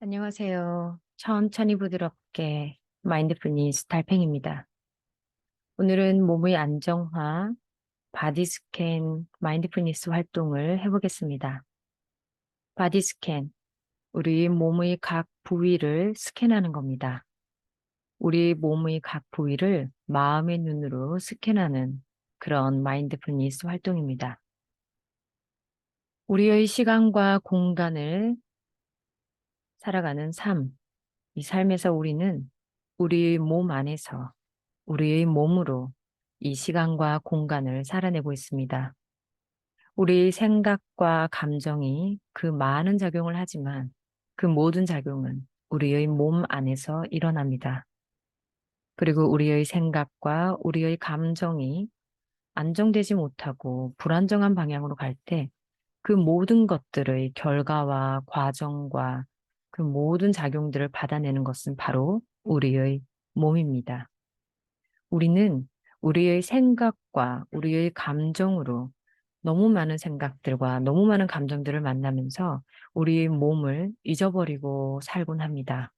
안녕하세요. 천천히 부드럽게 마인드풀니스 달팽입니다. 오늘은 몸의 안정화, 바디 스캔, 마인드풀니스 활동을 해보겠습니다. 바디 스캔, 우리 몸의 각 부위를 스캔하는 겁니다. 우리 몸의 각 부위를 마음의 눈으로 스캔하는 그런 마인드풀니스 활동입니다. 우리의 시간과 공간을 살아가는 삶, 이 삶에서 우리는 우리 몸 안에서 우리의 몸으로 이 시간과 공간을 살아내고 있습니다. 우리 생각과 감정이 그 많은 작용을 하지만 그 모든 작용은 우리의 몸 안에서 일어납니다. 그리고 우리의 생각과 우리의 감정이 안정되지 못하고 불안정한 방향으로 갈 때 그 모든 것들의 결과와 과정과 그 모든 작용들을 받아내는 것은 바로 우리의 몸입니다. 우리는 우리의 생각과 우리의 감정으로 너무 많은 생각들과 너무 많은 감정들을 만나면서 우리의 몸을 잊어버리고 살곤 합니다.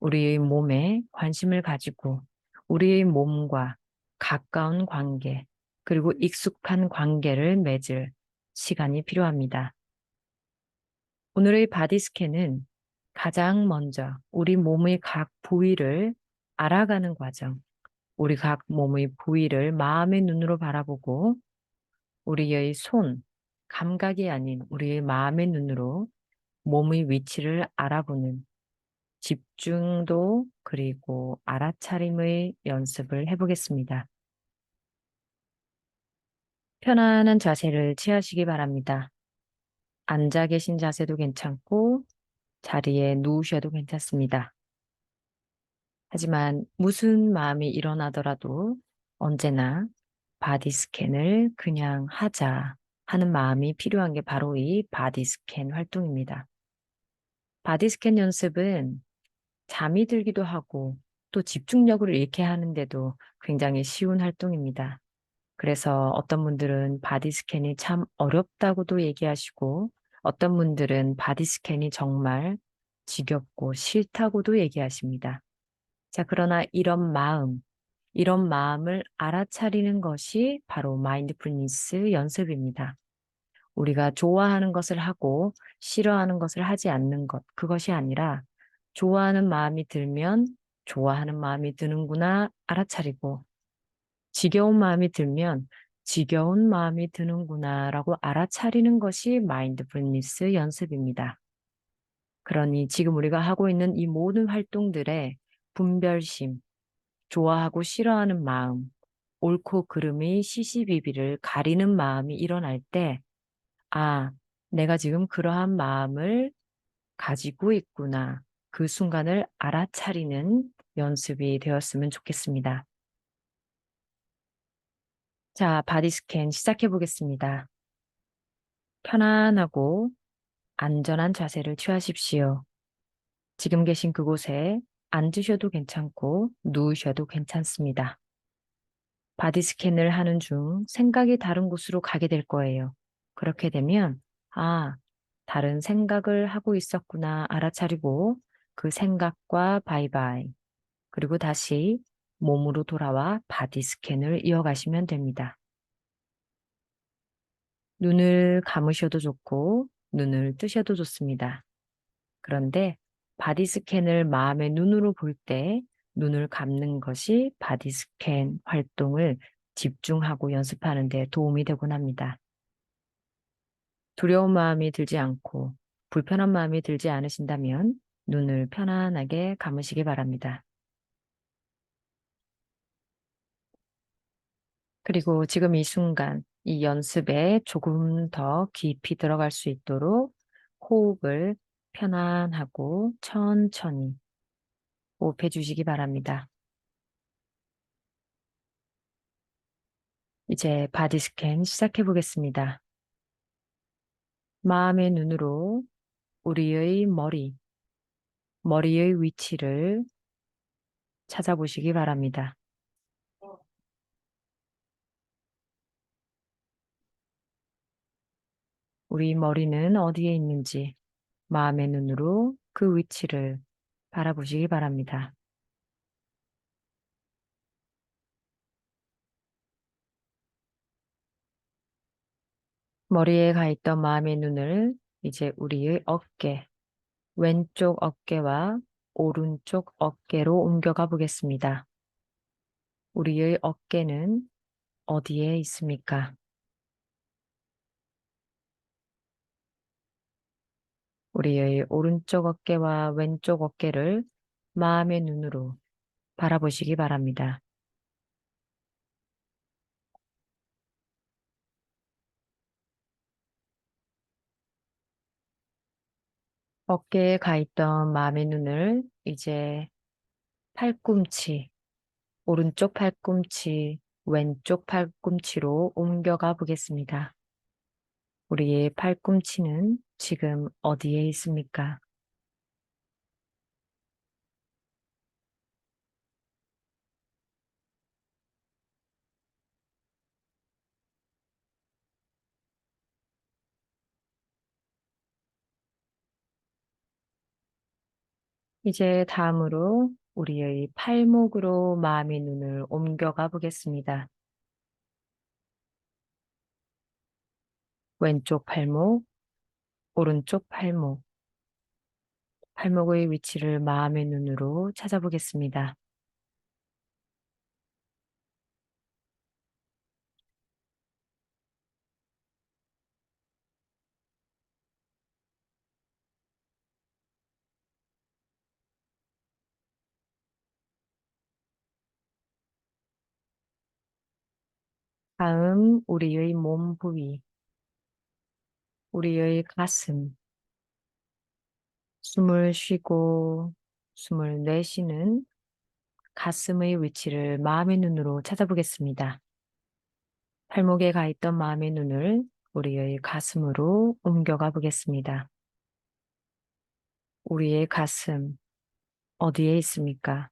우리의 몸에 관심을 가지고 우리의 몸과 가까운 관계, 그리고 익숙한 관계를 맺을 시간이 필요합니다. 오늘의 바디 스캔은 가장 먼저 우리 몸의 각 부위를 알아가는 과정, 우리 각 몸의 부위를 마음의 눈으로 바라보고 우리의 손, 감각이 아닌 우리의 마음의 눈으로 몸의 위치를 알아보는 집중도 그리고 알아차림의 연습을 해보겠습니다. 편안한 자세를 취하시기 바랍니다. 앉아 계신 자세도 괜찮고 자리에 누우셔도 괜찮습니다. 하지만 무슨 마음이 일어나더라도 언제나 바디 스캔을 그냥 하자 하는 마음이 필요한 게 바로 이 바디 스캔 활동입니다. 바디 스캔 연습은 잠이 들기도 하고 또 집중력을 잃게 하는데도 굉장히 쉬운 활동입니다. 그래서 어떤 분들은 바디 스캔이 참 어렵다고도 얘기하시고 어떤 분들은 바디 스캔이 정말 지겹고 싫다고도 얘기하십니다. 자, 그러나 이런 마음, 이런 마음을 알아차리는 것이 바로 마인드풀니스 연습입니다. 우리가 좋아하는 것을 하고 싫어하는 것을 하지 않는 것, 그것이 아니라 좋아하는 마음이 들면 좋아하는 마음이 드는구나 알아차리고 지겨운 마음이 들면 지겨운 마음이 드는구나 라고 알아차리는 것이 마인드풀니스 연습입니다. 그러니 지금 우리가 하고 있는 이 모든 활동들의 분별심, 좋아하고 싫어하는 마음, 옳고 그름의 시시비비를 가리는 마음이 일어날 때, 아, 내가 지금 그러한 마음을 가지고 있구나. 그 순간을 알아차리는 연습이 되었으면 좋겠습니다. 자, 바디 스캔 시작해 보겠습니다. 편안하고 안전한 자세를 취하십시오. 지금 계신 그곳에 앉으셔도 괜찮고 누우셔도 괜찮습니다. 바디 스캔을 하는 중 생각이 다른 곳으로 가게 될 거예요. 그렇게 되면, 아, 다른 생각을 하고 있었구나 알아차리고 그 생각과 바이바이. 그리고 다시 몸으로 돌아와 바디 스캔을 이어가시면 됩니다. 눈을 감으셔도 좋고 눈을 뜨셔도 좋습니다. 그런데 바디 스캔을 마음의 눈으로 볼 때 눈을 감는 것이 바디 스캔 활동을 집중하고 연습하는 데 도움이 되곤 합니다. 두려운 마음이 들지 않고 불편한 마음이 들지 않으신다면 눈을 편안하게 감으시기 바랍니다. 그리고 지금 이 순간 이 연습에 조금 더 깊이 들어갈 수 있도록 호흡을 편안하고 천천히 호흡해 주시기 바랍니다. 이제 바디 스캔 시작해 보겠습니다. 마음의 눈으로 우리의 머리, 머리의 위치를 찾아보시기 바랍니다. 우리 머리는 어디에 있는지 마음의 눈으로 그 위치를 바라보시기 바랍니다. 머리에 가 있던 마음의 눈을 이제 우리의 어깨, 왼쪽 어깨와 오른쪽 어깨로 옮겨가 보겠습니다. 우리의 어깨는 어디에 있습니까? 우리의 오른쪽 어깨와 왼쪽 어깨를 마음의 눈으로 바라보시기 바랍니다. 어깨에 가 있던 마음의 눈을 이제 팔꿈치, 오른쪽 팔꿈치, 왼쪽 팔꿈치로 옮겨가 보겠습니다. 우리의 팔꿈치는 지금 어디에 있습니까? 이제 다음으로 우리의 팔목으로 마음의 눈을 옮겨가 보겠습니다. 왼쪽 팔목, 오른쪽 팔목, 팔목의 위치를 마음의 눈으로 찾아보겠습니다. 다음 우리의 몸 부위, 우리의 가슴, 숨을 쉬고 숨을 내쉬는 가슴의 위치를 마음의 눈으로 찾아보겠습니다. 팔목에 가 있던 마음의 눈을 우리의 가슴으로 옮겨가 보겠습니다. 우리의 가슴, 어디에 있습니까?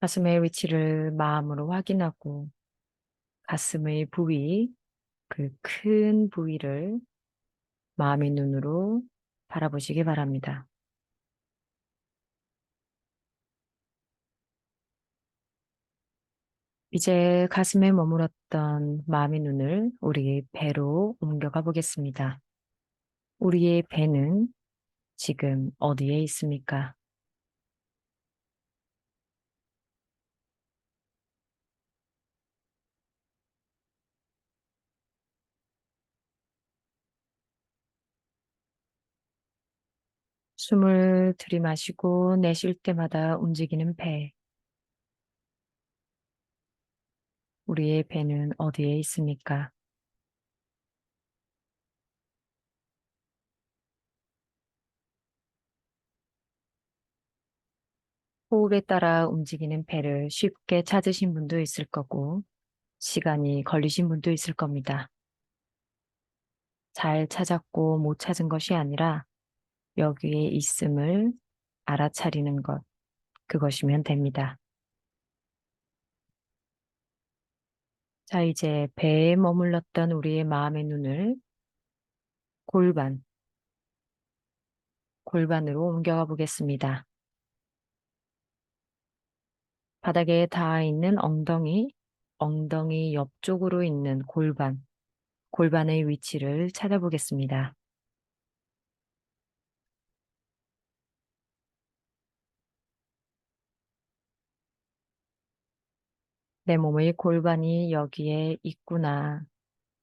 가슴의 위치를 마음으로 확인하고 가슴의 부위, 그 큰 부위를 마음의 눈으로 바라보시기 바랍니다. 이제 가슴에 머물었던 마음의 눈을 우리의 배로 옮겨가 보겠습니다. 우리의 배는 지금 어디에 있습니까? 숨을 들이마시고 내쉴 때마다 움직이는 배. 우리의 배는 어디에 있습니까? 호흡에 따라 움직이는 배를 쉽게 찾으신 분도 있을 거고, 시간이 걸리신 분도 있을 겁니다. 잘 찾았고 못 찾은 것이 아니라 여기에 있음을 알아차리는 것, 그것이면 됩니다. 자, 이제 배에 머물렀던 우리의 마음의 눈을 골반, 골반으로 옮겨가 보겠습니다. 바닥에 닿아 있는 엉덩이, 엉덩이 옆쪽으로 있는 골반, 골반의 위치를 찾아보겠습니다. 내 몸의 골반이 여기에 있구나.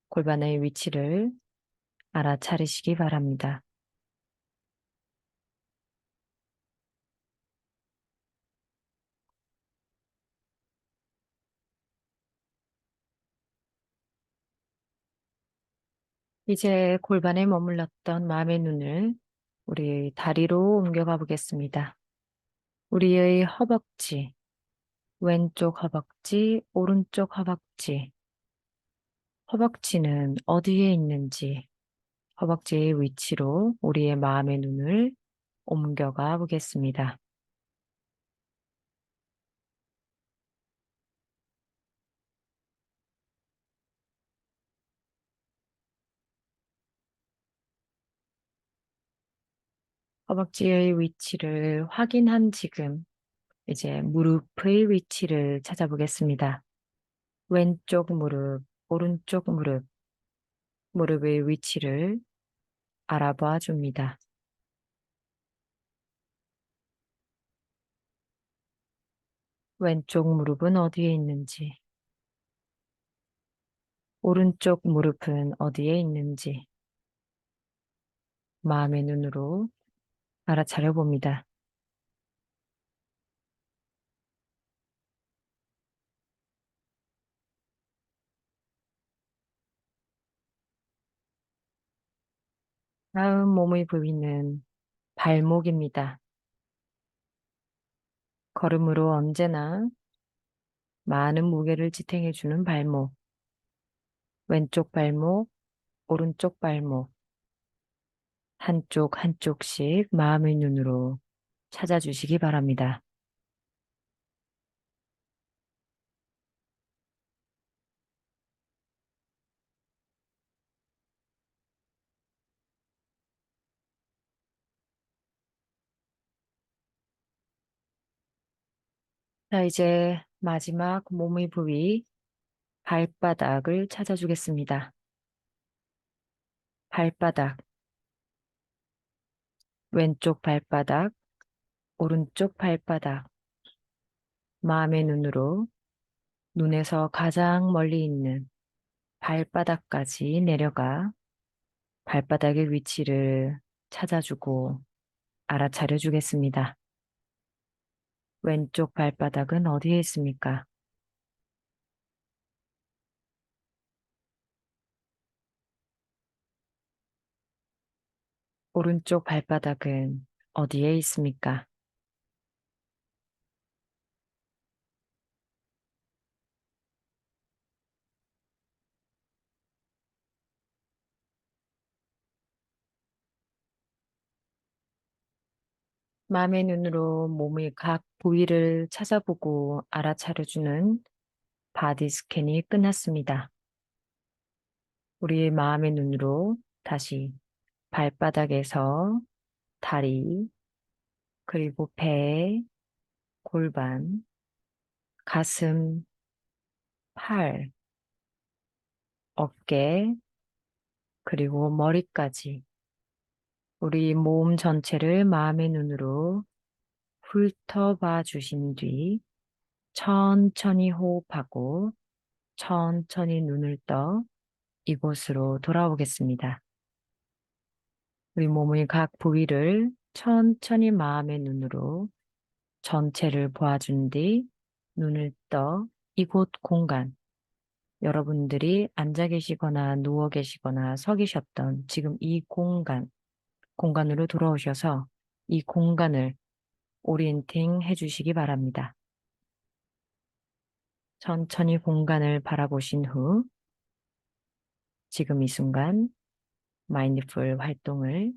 골반의 위치를 알아차리시기 바랍니다. 이제 골반에 머물렀던 마음의 눈을 우리 다리로 옮겨가 보겠습니다. 우리의 허벅지, 왼쪽 허벅지, 오른쪽 허벅지. 허벅지는 어디에 있는지 허벅지의 위치로 우리의 마음의 눈을 옮겨가 보겠습니다. 허벅지의 위치를 확인한 지금 이제 무릎의 위치를 찾아보겠습니다. 왼쪽 무릎, 오른쪽 무릎, 무릎의 위치를 알아봐 줍니다. 왼쪽 무릎은 어디에 있는지, 오른쪽 무릎은 어디에 있는지 마음의 눈으로 알아차려 봅니다. 다음 몸의 부위는 발목입니다. 걸음으로 언제나 많은 무게를 지탱해주는 발목. 왼쪽 발목, 오른쪽 발목. 한쪽 한쪽씩 마음의 눈으로 찾아주시기 바랍니다. 자, 이제 마지막 몸의 부위, 발바닥을 찾아주겠습니다. 발바닥, 왼쪽 발바닥, 오른쪽 발바닥, 마음의 눈으로 눈에서 가장 멀리 있는 발바닥까지 내려가 발바닥의 위치를 찾아주고 알아차려 주겠습니다. 왼쪽 발바닥은 어디에 있습니까? 오른쪽 발바닥은 어디에 있습니까? 마음의 눈으로 몸의 각 부위를 찾아보고 알아차려주는 바디 스캔이 끝났습니다. 우리의 마음의 눈으로 다시 발바닥에서 다리, 그리고 배, 골반, 가슴, 팔, 어깨, 그리고 머리까지 우리 몸 전체를 마음의 눈으로 훑어봐 주신 뒤 천천히 호흡하고 천천히 눈을 떠 이곳으로 돌아오겠습니다. 우리 몸의 각 부위를 천천히 마음의 눈으로 전체를 보아준 뒤 눈을 떠 이곳 공간, 여러분들이 앉아 계시거나 누워 계시거나 서 계셨던 지금 이 공간, 공간으로 돌아오셔서 이 공간을 오리엔팅 해주시기 바랍니다. 천천히 공간을 바라보신 후 지금 이 순간 마인드풀 활동을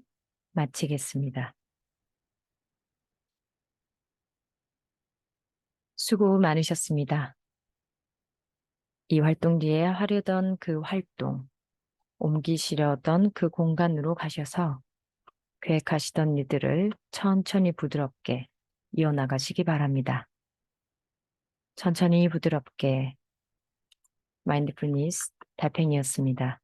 마치겠습니다. 수고 많으셨습니다. 이 활동 뒤에 하려던 그 활동, 옮기시려던 그 공간으로 가셔서 계획하시던 일들을 천천히 부드럽게 이어나가시기 바랍니다. 천천히 부드럽게 마인드풀니스 달팽이였습니다.